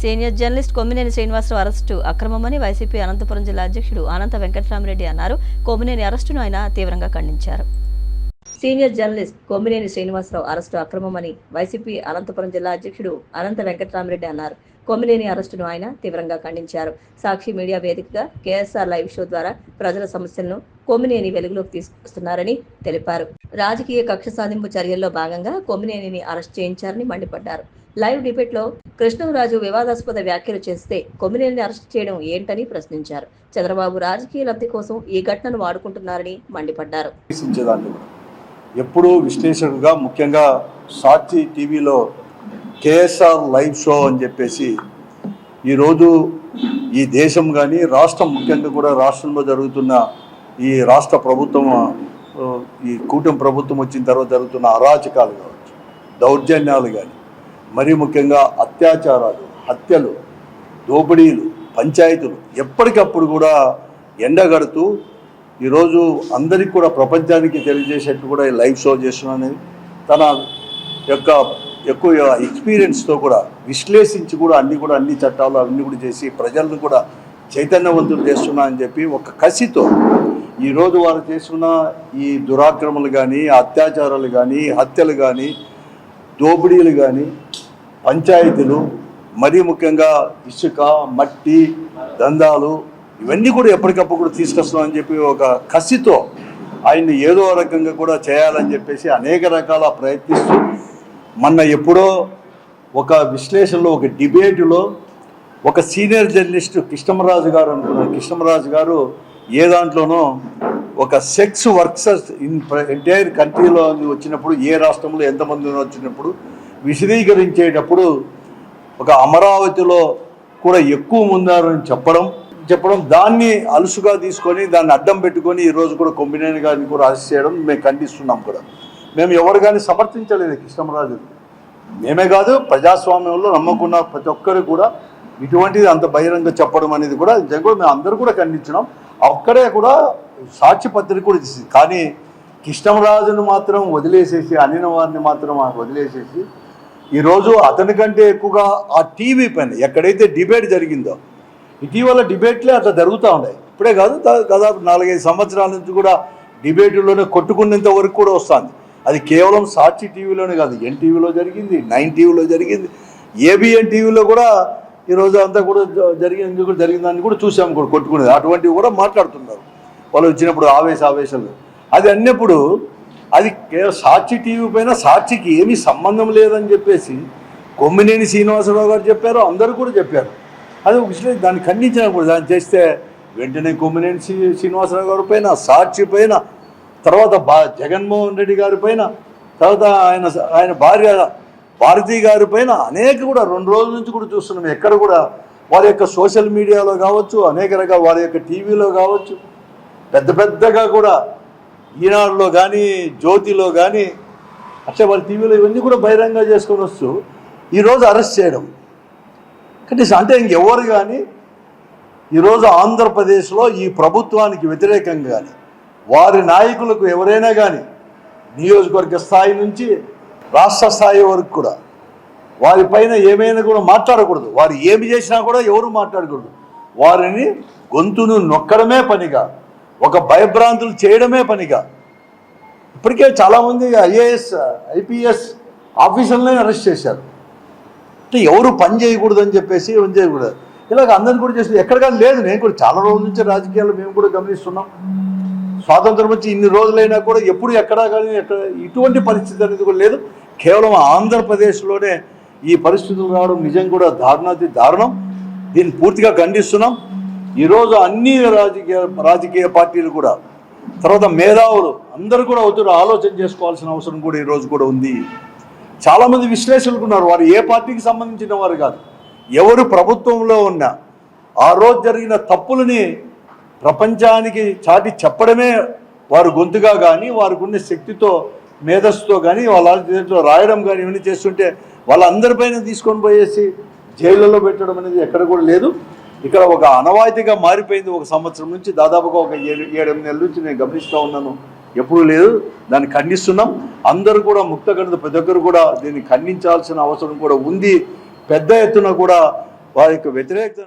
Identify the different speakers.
Speaker 1: Senior journalist Kommineni Srinivasarao arrest అక్రమమని YCP Anantapuram జిల్లా అధ్యక్షుడు అనంత వెంకటరామరెడ్డి అన్నారు. కొమ్మినేని అరెస్టును ఆయన తీవ్రంగా ఖండించారు. Senior journalist Kommineni Srinivasarao arrest అక్రమమని YCP Anantapuram జిల్లా అధ్యక్షుడు అనంత వెంకటరామరెడ్డి అన్నారు. కొమ్మినేని అరెస్టును ఆయన తీవ్రంగా ఖండించారు. సాక్షి మీడియా వేదికగా కేఎస్ఆర్ లైవ్ షో ద్వారా ప్రజల సమస్యలను కొమ్మినేని వెలుగులోకి తీసుకొస్తున్నారని తెలిపారు. రాజకీయ కక్ష సాధింపు చర్యల్లో భాగంగా కొమ్మినేనిని అరెస్ట్ చేయించారని మండిపడ్డారు. లైవ్ డిబేట్లో కృష్ణంరాజు వివాదాస్పద వ్యాఖ్యలు చేస్తే కొమ్మినేని అరెస్ట్ చేయడం ఏంటని ప్రశ్నించారు. చంద్రబాబు రాజకీయ లబ్ధి కోసం ఈ ఘటనను వాడుకుంటున్నారని మండిపడ్డారు.
Speaker 2: ఎప్పుడూ విశ్లేషకుగా ముఖ్యంగా సాక్షి టీవీలో కేఎస్ఆర్ లైవ్ షో అని చెప్పేసి ఈరోజు ఈ దేశం కానీ రాష్ట్రం ముఖ్యంగా కూడా రాష్ట్రంలో జరుగుతున్న ఈ రాష్ట్ర ప్రభుత్వం ఈ కూటమి ప్రభుత్వం వచ్చిన తర్వాత జరుగుతున్న అరాచకాలు కావచ్చు దౌర్జన్యాలు కానీ మరీ ముఖ్యంగా అత్యాచారాలు హత్యలు దోపిడీలు పంచాయతీలు ఎప్పటికప్పుడు కూడా ఎండగడుతూ ఈరోజు అందరికీ కూడా ప్రపంచానికి తెలియజేసేట్టు కూడా ఈ లైవ్ షో చేస్తున్నాను తన యొక్క ఎక్కువ ఎక్స్పీరియన్స్తో కూడా విశ్లేషించి కూడా అన్ని కూడా అన్ని చట్టాలు అవన్నీ కూడా చేసి ప్రజలను కూడా చైతన్యవంతులు చేస్తున్నా అని చెప్పి ఒక కసితో ఈరోజు వారు చేస్తున్న ఈ దురాక్రమలు కానీ అత్యాచారాలు కానీ హత్యలు కానీ దోపిడీలు కానీ పంచాయతీలు మరీ ముఖ్యంగా ఇసుక మట్టి దందాలు ఇవన్నీ కూడా ఎప్పటికప్పుడు కూడా తీసుకొస్తున్నామని చెప్పి ఒక కసితో ఆయన్ని ఏదో రకంగా కూడా చేయాలని చెప్పేసి అనేక రకాల ప్రయత్నిస్తూ మొన్న ఎప్పుడో ఒక విశ్లేషణలో ఒక డిబేటులో ఒక సీనియర్ జర్నలిస్ట్ కృష్ణమరాజు గారు అనుకున్నారు కృష్ణమరాజు గారు ఏ దాంట్లోనో ఒక సెక్స్ వర్క్సర్స్ ఇన్ ఎంటైర్ కంట్రీలో వచ్చినప్పుడు ఏ రాష్ట్రంలో ఎంతమంది వచ్చినప్పుడు విశదీకరించేటప్పుడు ఒక అమరావతిలో కూడా ఎక్కువ ముందారని చెప్పడం చెప్పడం దాన్ని అలుసుగా తీసుకొని దాన్ని అడ్డం పెట్టుకొని ఈరోజు కూడా కొమ్మినేని గారిని కూడా అరెస్ట్ చేయడం మేము ఖండిస్తున్నాం కూడా. మేము ఎవరు కానీ సమర్థించలేదు కృష్ణమరాజు. మేమే కాదు ప్రజాస్వామ్యంలో నమ్మకున్న ప్రతి ఒక్కరు కూడా ఇటువంటిది అంత బహిరంగ చెప్పడం అనేది కూడా నిజంగా మేము అందరూ కూడా ఖండించినాం. అక్కడే కూడా సాక్షి పత్రిక కూడా ఇచ్చింది కానీ కృష్ణమరాజును మాత్రం వదిలేసేసి అనిన వారిని మాత్రం వదిలేసేసి ఈరోజు అతని కంటే ఎక్కువగా ఆ టీవీ పైన ఎక్కడైతే డిబేట్ జరిగిందో ఇటీవల డిబేట్లే అట్లా జరుగుతూ ఉన్నాయి. ఇప్పుడే కాదు దాదాపు నాలుగైదు సంవత్సరాల నుంచి కూడా డిబేటులోనే కొట్టుకునేంత వరకు కూడా వస్తుంది. అది కేవలం సాక్షి టీవీలోనే కాదు ఎన్టీవీలో జరిగింది నైన్ టీవీలో జరిగింది ఏబిఎన్ టీవీలో కూడా ఈరోజు అంతా కూడా జ- జరిగింది కూడా జరిగిందని కూడా చూసాము కూడా కొట్టుకునేది. అటువంటివి కూడా మాట్లాడుతున్నారు. వాళ్ళు వచ్చినప్పుడు ఆవేశ ఆవేశాలు అది అన్నప్పుడు అది కేవలం సాక్షి టీవీ పైన సాక్షికి ఏమీ సంబంధం లేదని చెప్పేసి కొమ్మినేని శ్రీనివాసరావు గారు చెప్పారు అందరూ కూడా చెప్పారు. అది ఒక దాన్ని ఖండించినప్పుడు దాన్ని చేస్తే వెంటనే కొమ్మినేని శ్రీ శ్రీనివాసరావు గారి పైన సాక్షి పైన తర్వాత బా జగన్మోహన్ రెడ్డి గారి పైన తర్వాత ఆయన ఆయన భార్య భారతి గారి పైన అనేక కూడా రెండు రోజుల నుంచి కూడా చూస్తున్నాం. ఎక్కడ కూడా వారి యొక్క సోషల్ మీడియాలో కావచ్చు అనేక రకాల వారి యొక్క టీవీలో కావచ్చు పెద్ద పెద్దగా కూడా ఈనాడులో కానీ జ్యోతిలో కానీ అట్లా వాళ్ళ టీవీలో ఇవన్నీ కూడా బహిరంగ చేసుకొని వస్తూ ఈరోజు అరెస్ట్ చేయడం. కానీ అంటే ఇంకెవరు కానీ ఈరోజు ఆంధ్రప్రదేశ్లో ఈ ప్రభుత్వానికి వ్యతిరేకంగా కానీ వారి నాయకులకు ఎవరైనా కానీ నియోజకవర్గ స్థాయి నుంచి రాష్ట్ర స్థాయి వరకు కూడా వారిపైన ఏమైనా కూడా మాట్లాడకూడదు. వారు ఏమి చేసినా కూడా ఎవరు మాట్లాడకూడదు. వారిని గొంతును నొక్కడమే పనిగా ఒక భయభ్రాంతులు చేయడమే పనిగా. ఇప్పటికే చాలామంది ఐఏఎస్ ఐపీఎస్ ఆఫీసర్లనే అరెస్ట్ చేశారు. అంటే ఎవరు పని చేయకూడదు అని చెప్పేసి పని చేయకూడదు. ఇలాగ అందరిని కూడా చేసి ఎక్కడ కానీ లేదు నేను కూడా చాలా రోజుల నుంచి రాజకీయాలు మేము కూడా గమనిస్తున్నాం. స్వాతంత్రం వచ్చి ఇన్ని రోజులైనా కూడా ఎప్పుడు ఎక్కడా కానీ ఎక్కడ ఇటువంటి పరిస్థితి అనేది కూడా లేదు. కేవలం ఆంధ్రప్రదేశ్లోనే ఈ పరిస్థితులు రావడం నిజం కూడా దారుణాతి దారుణం. దీన్ని పూర్తిగా ఖండిస్తున్నాం. ఈరోజు అన్ని రాజకీయ రాజకీయ పార్టీలు కూడా తర్వాత మేధావులు అందరూ కూడా అవుతున్న ఆలోచన చేసుకోవాల్సిన అవసరం కూడా ఈరోజు కూడా ఉంది. చాలామంది విశ్లేషకులు ఉన్నారు. వారు ఏ పార్టీకి సంబంధించిన వారు కాదు. ఎవరు ప్రభుత్వంలో ఉన్నా ఆ రోజు జరిగిన తప్పులని ప్రపంచానికి చాటి చెప్పడమే వారు గొంతుగా కానీ వారికి ఉన్న శక్తితో మేధస్సుతో కానీ వాళ్ళ చేతిలో రాయడం కానీ ఇవన్నీ చేస్తుంటే వాళ్ళందరిపైన తీసుకొని పోయేసి జైళ్ళలో పెట్టడం అనేది ఎక్కడ కూడా లేదు. ఇక్కడ ఒక అనవాయితీగా మారిపోయింది ఒక సంవత్సరం నుంచి. దాదాపుగా ఒక ఏడు ఏడెనిమిది నెలల నుంచి నేను గమనిస్తూ ఉన్నాను. ఎప్పుడూ లేదు. దాన్ని ఖండిస్తున్నాం. అందరూ కూడా ముక్త గణిత ప్రతి ఒక్కరు కూడా దీన్ని ఖండించాల్సిన అవసరం కూడా ఉంది. పెద్ద ఎత్తున కూడా వారి యొక్క వ్యతిరేకత